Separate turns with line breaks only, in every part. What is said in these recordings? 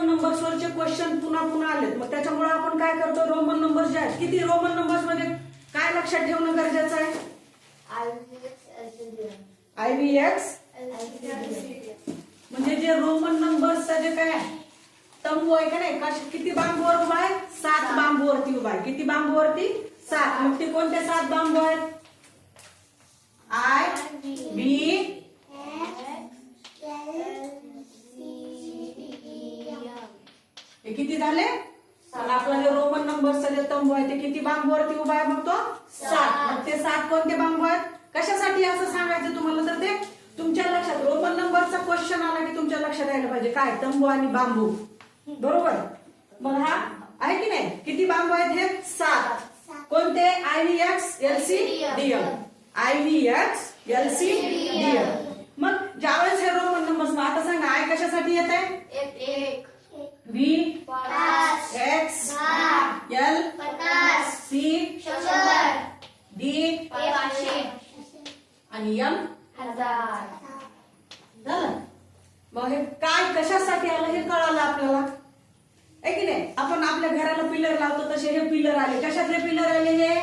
Roman numbers वरचे question पुन्हा पुन्हा आलेत. मग त्याच्यामुळे आपण काय करतो? रोमन नंबर्स जे आहेत किती रोमन नंबर्समध्ये काय लक्षात ठेवणं गरजेचं आहे? आय व्ही एक्स म्हणजे जे रोमन नंबर्सचा जे काय आहे, तंबू आहे का नाही? कश- किती बांबूवर उभा आहे? सात बांबूवरती उभा आहे. किती बांबूवरती? सात. मग ते कोणते सात बांबू आहेत? आय बी हे किती झाले? आणि आपला जे रोमन नंबरचा जे तंबू आहे ते किती बांबूवरती उभा आहे मग तो सात. मग ते सात कोणते बांबू आहेत? कशासाठी असं सांगायचं तुम्हाला तर ते? तुमच्या लक्षात रोमन नंबरचा क्वेश्चन आला की तुमच्या लक्षात यायला पाहिजे. काय? तंबू आणि बांबू. बरोबर? मग हा? आहे की नाही? किती बांबू आहेत हे? सात. कोणते? I V X L C D I V X L C D मग ज्यावेळेस हे रोमन नंबर्स मग आता सांगा आय कशासाठी येत आहे? V X L C D आणि एम झालं मग हे काय कशासाठी आलं हे कळालं आपल्याला? आहे की नाही? आपण आपल्या घराला पिलर लावतो तसे हे पिलर आले. कशातले पिलर आले हे?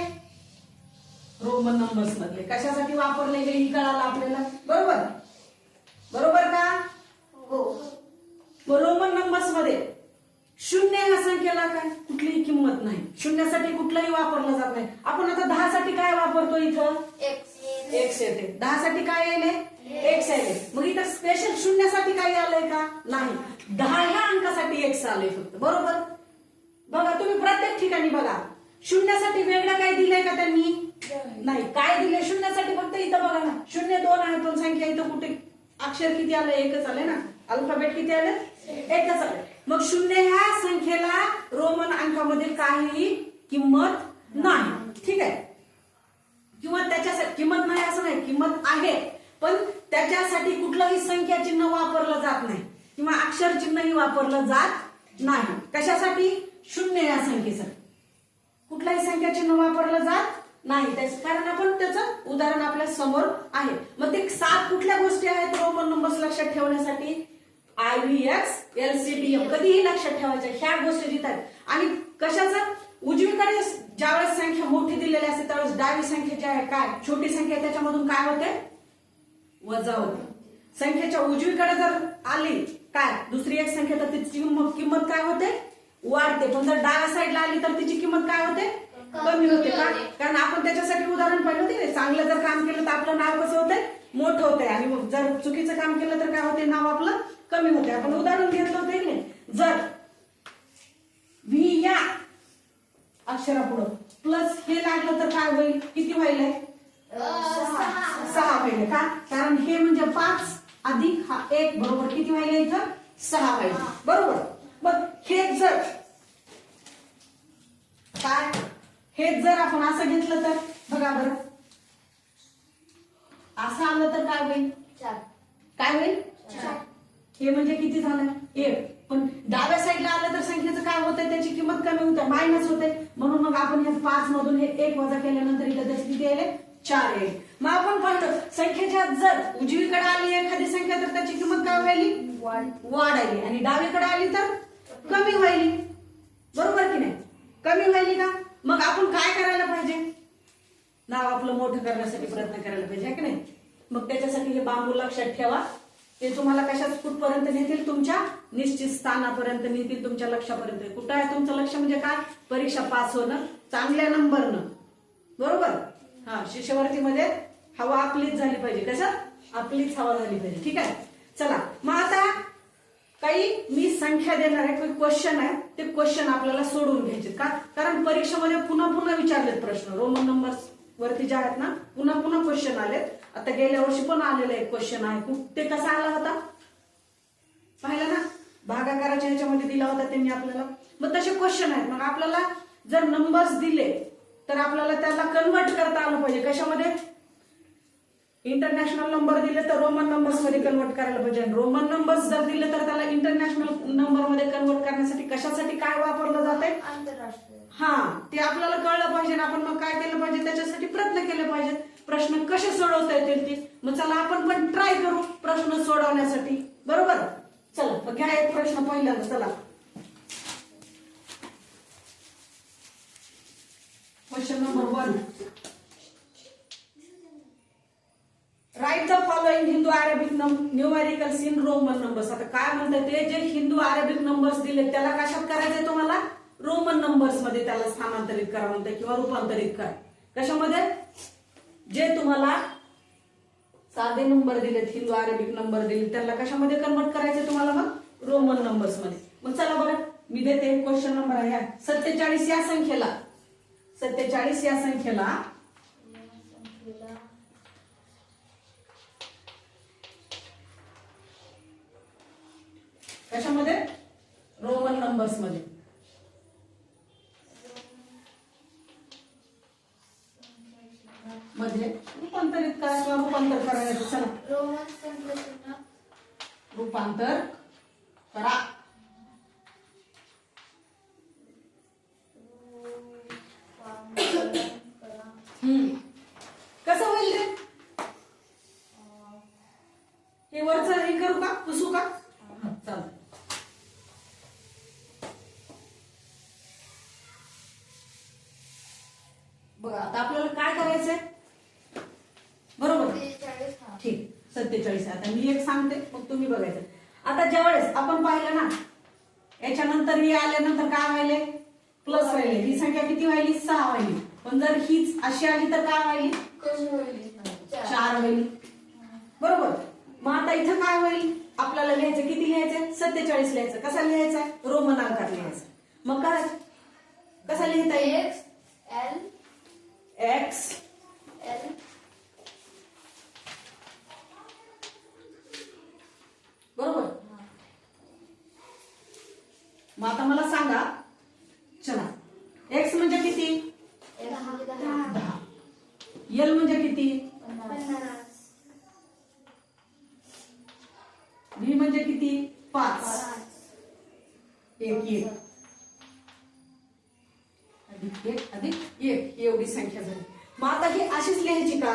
रोमन नंबर्स मधले. कशासाठी वापरले हे ही कळालं आपल्याला? बरोबर? बरोबर का? मग रोमन नंबर्समध्ये शून्य ह्या संख्येला काय कुठलीही किंमत नाही. शून्यासाठी कुठलंही वापरलं जात नाही. आपण आता दहा साठी काय वापरतो इथं? एक्स येते. दहा साठी काय येईल एक्स आले मग इथं स्पेशल शून्यासाठी काही आलंय का? नाही. दहा ह्या अंकासाठी एक्स आलंय फक्त. बरोबर? बघा तुम्ही प्रत्येक ठिकाणी बघा. शून्यासाठी वेगळं काय दिलंय का त्यांनी? नाही. काय दिलंय शून्यासाठी? फक्त इथं बघा ना. शून्य दोन आहे पण संख्या इथं कुठे? अक्षर किती आलं एकच आले ना? अल्फाबेट किती आले एकच आले मग शून्य ह्या संख्येला रोमन अंकामध्ये काही किंमत नाही. ठीक आहे? किंवा त्याच्यासाठी किंमत नाही असं नाही किंमत आहे. पण त्याच्यासाठी कुठलंही संख्या चिन्ह वापरलं जात नाही. किंवा अक्षर चिन्हही वापरलं जात नाही. कशासाठी? शून्य या संख्येसाठी. कुठलाही संख्या चिन्ह वापरलं जात नाही. त्याच कारण आपण त्याचं उदाहरण आपल्यासमोर आहे. मग ते सात कुठल्या गोष्टी आहेत? रोमन नंबर्स लक्षात ठेवण्यासाठी I V X L C D M कधीही लक्षात ठेवायच्या ह्या गोष्टी जिथं आणि कशाचं? उजवीकडे ज्यावेळेस संख्या मोठी दिलेली असते त्यावेळेस डावी संख्या जी आहे काय? छोटी संख्या त्याच्यामधून काय होते? वजा होते. संख्येच्या उजवीकडे जर आली काय? दुसरी एक संख्या तर तिची किंमत किंमत काय होते? वाढते. पण जर डाव्या साईडला आली तर तिची किंमत काय होते? कमी होते का? कारण आपण त्याच्यासाठी उदाहरण पाहिलं होते ना, चांगलं जर काम केलं तर आपलं नाव कसं होतंय? मोठं होतंय. आणि जर चुकीचं काम केलं तर काय होते नाव आपलं कमी होते आपण उदाहरण घेतलं होतं की नाही जर व्ही या अक्षरापुढं प्लस हे लागलं तर काय होईल? किती व्हायलंय? सहा. व्हायले का? कारण हे म्हणजे पाच अधिक हा एक बरोबर किती व्हायला इथं? सहा व्हायले बरोबर. मग हे जर काय? हे जर आपण असं घेतलं तर बघा बरं. असं आलं तर काय होईल? काय होईल? हे म्हणजे किती झालं? एक. पण डाव्या साईडला आलं तर संख्येचं काय होतंय? त्याची किंमत कमी होते मायनस होते. म्हणून मग आपण हे पाच मधून हे एक वजा केल्यानंतर इथं त्याची किती आले? चार येईल मग आपण पाहिलं संख्येच्या जर उजवीकडे आली एखादी संख्या तर त्याची किंमत काय व्हायली वाढायली. आणि डावीकडे आली तर कमी व्हायली बरोबर की नाही? कमी व्हायली का? मग आपण काय करायला पाहिजे? नाव आपलं मोठं करण्यासाठी प्रयत्न करायला पाहिजे की नाही? मग त्याच्यासाठी हे बांबू लक्षात ठेवा. ते तुम्हाला कशाच कुठपर्यंत नेतील? तुमच्या निश्चित स्थानापर्यंत नेतील तुमच्या लक्षापर्यंत. कुठं आहे तुमचं लक्ष म्हणजे काय? परीक्षा पास होणं चांगल्या नंबरनं. बरोबर? हा शिष्यवृत्तीमध्ये हवा आपलीच झाली पाहिजे. कसं? आपलीच हवा झाली पाहिजे. ठीक आहे? चला. मग आता काही मी संख्या देणार आहे काही क्वेश्चन आहे ते क्वेश्चन आपल्याला सोडून घ्यायचे का? कारण परीक्षेमध्ये पुन्हा पुन्हा विचारलेत प्रश्न. रोमन नंबर वरती जे आहेत ना पुन्हा पुन्हा क्वेश्चन आलेत. आता गेल्या वर्षी पण आलेला एक क्वेश्चन आहे ते कसा आला होता? पाहिलं ना? भागाकाराच्या ह्याच्यामध्ये दिला होता त्यांनी आपल्याला. मग तसे क्वेश्चन आहेत. मग आपल्याला जर नंबर्स दिले तर आपल्याला त्याला कन्वर्ट करता आलं पाहिजे. कशामध्ये? इंटरनॅशनल नंबर दिले तर रोमन नंबर्समध्ये कन्वर्ट करायला पाहिजे. रोमन नंबर्स जर दिले तर त्याला इंटरनॅशनल नंबरमध्ये कन्वर्ट करण्यासाठी कशासाठी काय वापरलं जात आहे
आंतरराष्ट्रीय.
हा ते आपल्याला कळलं पाहिजे आपण मग काय केलं पाहिजे त्याच्यासाठी प्रयत्न केले पाहिजेत. प्रश्न कसे सोडवता येतील ते? मग चला आपण पण ट्राय करू प्रश्न सोडवण्यासाठी. बरोबर? चला घ्या एक प्रश्न पहिल्यांदा चला question number one write the following Hindu numerical seen in Roman numbers आता काय म्हणतात ते? जे हिंदू अरेबिक नंबर्स दिले त्याला कशात करायचंय तुम्हाला? रोमन नंबर्समध्ये त्याला स्थानांतरित करा म्हणते किंवा रूपांतरित करा. कशामध्ये? जे तुम्हाला साधे नंबर दिलेत हिंदू अरेबिक नंबर दिले त्याला कशामध्ये कन्वर्ट करायचे तुम्हाला मग? रोमन नंबर्समध्ये. मग चला बरं मी देते क्वेश्चन नंबर आहे. सत्तेचाळीस या संख्येला. सत्तेचाळीस या संख्येला कशामध्ये रोमन नंबर्समध्ये मध्ये रूपांतरित करा किंवा रूपांतर करायचं चला. रूपांतर करा. हम्म. कसं होईल रे? हे वरच हे करू का? पुसू का? हा, चालेल. बघा आता आपल्याला काय करायचंय? ठीक सत्तेचाळीस आता मी एक सांगते मग तुम्ही बघायचं. आता ज्यावेळेस आपण पाहिलं ना याच्यानंतर हे आल्यानंतर काय व्हायले? प्लस व्हायले. ही संख्या किती व्हायली? सहा व्हायली. पण जर हीच अशी आली तर काय व्हायली?
चार.
होईल बरोबर? मग आता इथं काय होईल? आपल्याला लिहायचं किती लिहायचं? सत्तेचाळीस लिहायचं. कसा लिहायचा? रोमन अंकात लिहायचं. मग काय? कसा लिहिता येईल?
एक्स एल
एक्स
एल
बरोबर मग आता मला सांगा चला एक्स म्हणजे किती
दहा दहा
दहा एल म्हणजे किती? व्ही म्हणजे किती? पाच. एक एक. अधिक एक अधिक एक. एवढी संख्या झाली. मग आता ही अशीच लिहायची का?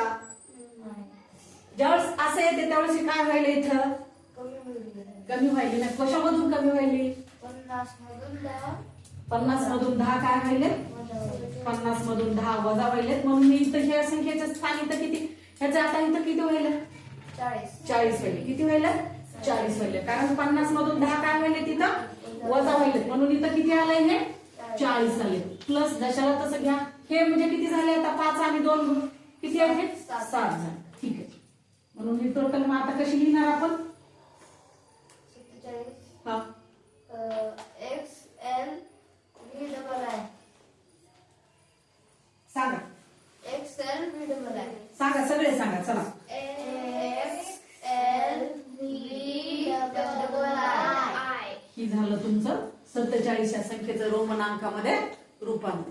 ज्यावेळेस असं येते त्यावेळेस हे काय व्हायला इथं?
कमी
व्हायली ना. कशामधून कमी व्हायली?
पन्नास मधून
पन्नास मधून दहा काय व्हायले पन्नास मधून दहा वजा व्हायलेत. म्हणून मी इथं ह्या संख्येचं स्थान इथं किती? ह्याचं आता इथं किती व्हायलं
चाळीस.
चाळीस व्हायले. किती व्हायलं चाळीस व्हायले. कारण पन्नास मधून दहा काय व्हायले तिथं वजा व्हायले म्हणून इथं किती आलंय हे? चाळीस आले प्लस दशाला तसं घ्या. हे म्हणजे किती झाले आता? पाच आणि दोन. किती आहे
सात.
झाले. ठीक आहे. म्हणून ही टोटल मग आता कशी लिहिणार आपण? हा
X L V double I
सांगा
X L V double I
सांगा सगळे सांगा चला
एक्स एल व्ही डबल
की झालं तुमचं सत्तेचाळीस या संख्येचं रोमन अंकामध्ये रूपांतर.